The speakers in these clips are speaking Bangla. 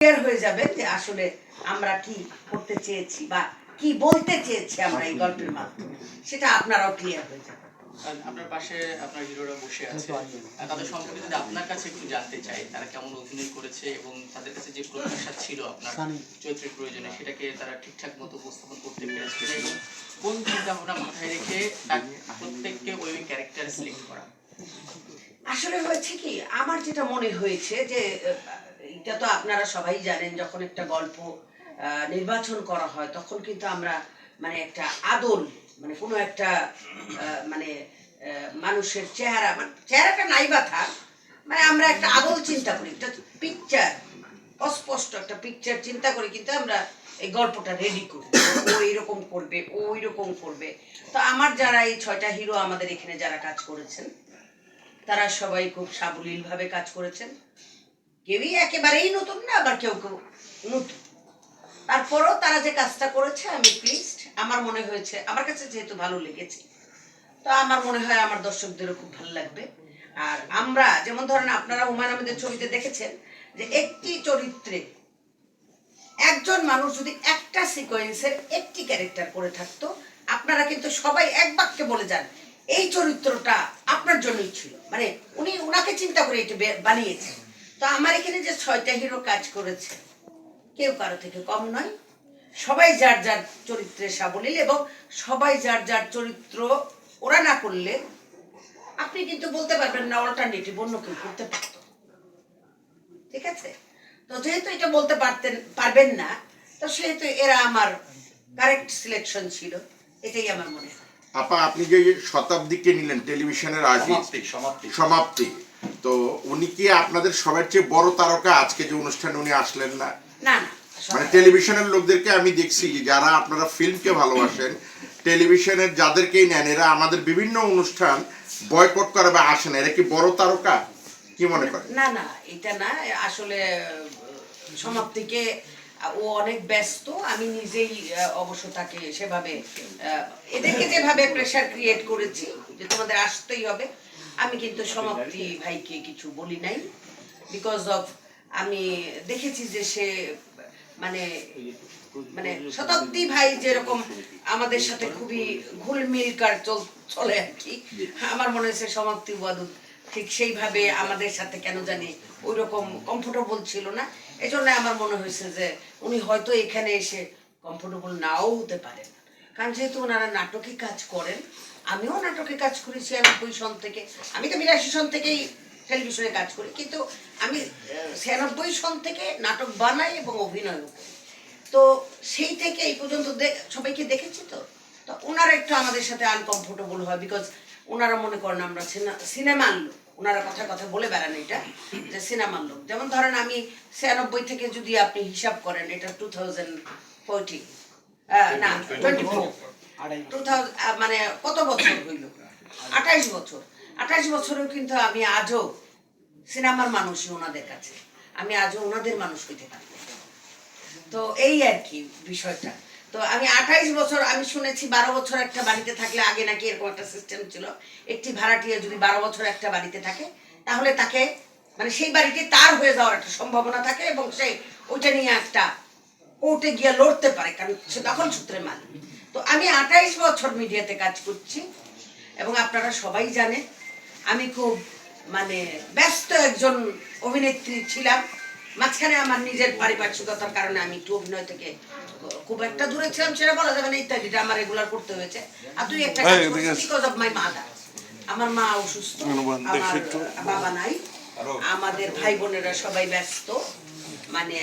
ক্লিয়ার হয়ে যাবে যে আসলে আমরা কি করতে চেয়েছি বা কি বলতে চেয়েছি আমরা এই গল্পের মাধ্যমে। সেটা আপনারাও ক্লিয়ার হয়ে যাবে। আপনার পাশে আপনার হিরোরা বসে আছে। তাদের সম্পর্কে যদি আপনার কাছে একটু জানতে চাই তারা কেমন অভিনয় করেছে এবং তাদের কাছে যে প্রত্যাশা ছিল আপনার চরিত্রের প্রয়োজনে সেটাকে তারা ঠিকঠাক মতো উপস্থাপন করতে পেরেছে এবং কোন চিন্তা ভাবনা মাথায় রেখে তার প্রত্যেককে ওই ওই ক্যারেক্টার সিলেক্ট করা? আসলে হয়েছে কি আমার যেটা মনে হয়েছে যে এটা তো আপনারা সবাই জানেন, যখন একটা গল্প নির্বাচন করা হয়, তখন কিন্তু আমরা মানে একটা আদল মানে কোনো একটা মানে মানুষের চেহারা মানে চেহারাটা নাই বা থাক মানে আমরা একটা আদল চিন্তা করি, একটা পিকচার অস্পষ্ট একটা পিকচার চিন্তা করে, কিন্তু আমরা এই গল্পটা রেডি করি, ও এইরকম করবে, ও ওইরকম করবে। তো আমার যারা এই ছয়টা হিরো আমাদের এখানে যারা কাজ করেছেন, তারা সবাই খুব সাবলীলভাবে কাজ করেছেন। কেউই একেবারেই নতুন না, আবার কেউ কেউ নতুন। তারপরও তারা যে কাজটা করেছে, আমি প্লিজড আমার মনে হয়েছে, আমার কাছে যেহেতু ভালো লেগেছে, তো আমার মনে হয় আমার দর্শকদেরও খুব ভালো লাগবে। আর আমরা, যেমন ধরেন আপনারা হুমায়ুন আহমেদের ছবিতে দেখেছেন, যে একটি চরিত্রে একজন মানুষ যদি একটা সিকোয়েন্সের একটি ক্যারেক্টার করে থাকতো, আপনারা কিন্তু সবাই এক বাক্যে বলে যান, এই চরিত্রটা আপনার জন্যই ছিল। মানে উনি, উনাকে চিন্তা করে এটা বে- বানিয়েছে তো আমার এখানে যে ছয়টা হিরো কাজ করেছে কেউ কারও থেকে কম নয়। সবাই যার যার চরিত্রে সাবলীল এবং সবাই যার যার চরিত্র ওরা না করলে আপনি কিন্তু বলতে পারবেন না অল্টারনেটিভ অন্য কেউ করতে পারতো। ঠিক আছে? তো যেহেতু এটা বলতে পারতেন পারবেন না তো সেহেতু এরা আমার কারেক্ট সিলেকশন ছিল এটাই আমার মনে হয়। আপা আপনি যে শতাব্দীকে নিলেন টেলিভিশনের আর্টিস্ট সমাপ্তি। সমাপ্তি। তো উনি কি আপনাদের সবার চেয়ে বড় তারকা? আজকে যে অনুষ্ঠানে উনি আসলেন না। মানে টেলিভিশনের লোকদেরকে আমি দেখছি যারা আপনারা ফিল্মকে ভালোবাসেন টেলিভিশনের যাদেরকেই নেন এরা আমাদের বিভিন্ন অনুষ্ঠান বয়কট করে বা আসে না। এরা কি বড় তারকা? কি মনে করেন? না না এটা না আসলে সমাপ্তিকে ও অনেক ব্যস্ত আমি নিজেই অবশ্য তাকে সেভাবে এদেরকে যেভাবে প্রেশার ক্রিয়েট করেছি যে তোমাদের আসতেই হবে আমি কিন্তু সমাপ্তি ভাইকে কিছু বলি নাই বিকজ অফ আমি দেখেছি যে সে মানে মানে শতাব্দী ভাই যেরকম আমাদের সাথে খুবই ঘুলমিলকার চল চলে আর কি। আমার মনে হয়েছে সমাপ্তি ওয়াদুদ ঠিক সেইভাবে আমাদের সাথে কেন জানি ওই রকম কমফোর্টেবল ছিল না। এই জন্য আমার মনে হয়েছে যে উনি হয়তো এখানে এসে কমফোর্টেবল নাও হতে পারেন। কারণ যেহেতু ওনারা নাটকে কাজ করেন আমিও নাটকে কাজ করেছি একানব্বই সন থেকে। আমি তো বিরাশি সন থেকেই টেলিভিশনে কাজ করি কিন্তু আমি ছিয়ানব্বই সন থেকে নাটক বানাই এবং অভিনয়ও করি। তো সেই থেকে এই পর্যন্ত সবাইকে দেখেছি তো? তো ওনারা একটু আমাদের সাথে আনকমফোর্টেবল হয় বিকজ ওনারা মনে করেন আমরা সিনেমার লোক। ওনারা কথা কথা বলে বেড়ান এটা যে সিনেমার লোক। যেমন ধরেন আমি ছিয়ানব্বই থেকে যদি আপনি হিসাব করেন এটা টু থাউজেন্ড ফোরটিন না টোয়েন্টি ফোর মানে কত বছর হইল? আঠাইশ বছর। আঠাইশ বছরেও কিন্তু আমি আজও সিনেমার মানুষই ওনাদের কাছে। আমি আজও ওনাদের মানুষ হইতে পারি। তো এই আর কি বিষয়টা। তো আমি আঠাইশ বছর, আমি শুনেছি বারো বছর একটা বাড়িতে থাকলে আগে নাকি এরকম একটা সিস্টেম ছিল। একটি ভাড়াটিয়া যদি বারো বছর একটা বাড়িতে থাকে, তাহলে তাকে মানে সেই বাড়িটি তার হয়ে যাওয়ার একটা সম্ভাবনা থাকে এবং সে ওইটা নিয়ে একটা কোর্টে গিয়ে লড়তে পারে, কারণ সে দখল সূত্রে মালিক। তো আমি আঠাইশ বছর মিডিয়াতে কাজ করছি এবং আপনারা সবাই জানেন আমি খুব মানে ব্যস্ত একজন অভিনেত্রী ছিলাম। মাঝখানে আমার নিজের পারিপার্শ্বিকতার কারণে আমি একটু অভিনয় থেকে খুব একটা দূরে ছিলাম সেটা বলা যাবে না ইত্যাদিটা আমার রেগুলার করতে হয়েছে। আর তুই একটা বিকজ অফ মাই মাদার আমার মা অসুস্থ আমার বাবা নাই। আমাদের ভাই বোনেরা সবাই ব্যস্ত। মানে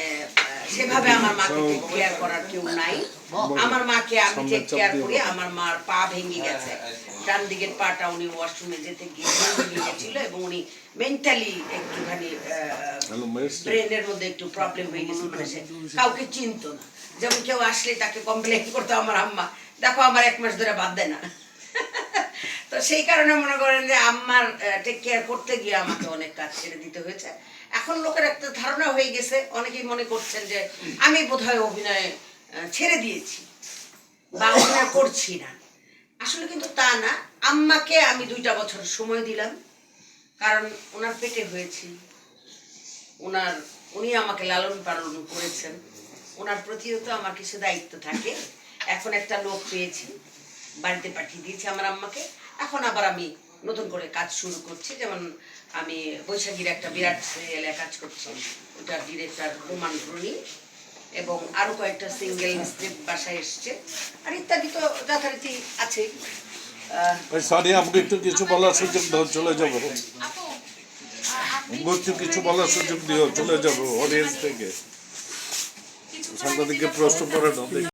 সেভাবে আমার মাকে টেক কেয়ার করার কেউ নাই। আমার মাকে আমি টেক কেয়ার করি আমার মার পা ভেঙে গেছে। ডান দিকের পাটা উনি ওয়াশরুমে যেতে গিয়ে ভেঙে গেছিল এবং উনি মেন্টালি একটুখানি ব্রেনের মধ্যে একটু প্রবলেম হয়ে গেছে মানে সে কাউকে চিনতো না। যেমন কেউ আসলে তাকে কমপ্লেন করতো আমার আম্মা দেখো আমার এক মাস ধরে বাদ দেয় না। তো সেই কারণে মনে করেন যে আম্মার টেক কেয়ার করতে গিয়ে আমাকে অনেক কাজ ছেড়ে দিতে হয়েছে। এখন লোকের একটা ধারণা হয়ে গেছে, অনেকেই মনে করছেন যে আমি বোধহয় অভিনয় ছেড়ে দিয়েছি বা অভিনয় করছি না। আসলে কিন্তু তা না, আম্মাকে আমি দুইটা বছর সময় দিলাম, কারণ ওনার পেটে হয়েছি। ওনার, উনি আমাকে লালন পালন করেছেন। ওনার প্রতিও তো আমার কিছু দায়িত্ব থাকে। এখন একটা লোক পেয়েছি, বাড়িতে পাঠিয়ে দিয়েছি আমার আম্মাকে। এখন আবার আমি নতুন করে কাজ শুরু করছি। যেমন আমি বৈশাখীর একটা বিরাট সিরিয়ালে কাজ করছি। ওটার ডিরেক্টর রোমান রুনি এবং আরও কয়েকটা সিঙ্গেল স্ক্রিপ্ট বাসায় এসছে। আর ইত্যাদি তো যথারীতি আছে। সরি আমাকে একটু কিছু বলার সুযোগ দাও চলে যাব। একটু কিছু বলার সুযোগ দিও চলে যাব অডিয়েন্স থেকে। সাংবাদিককে প্রশ্ন করে নাও দেখি।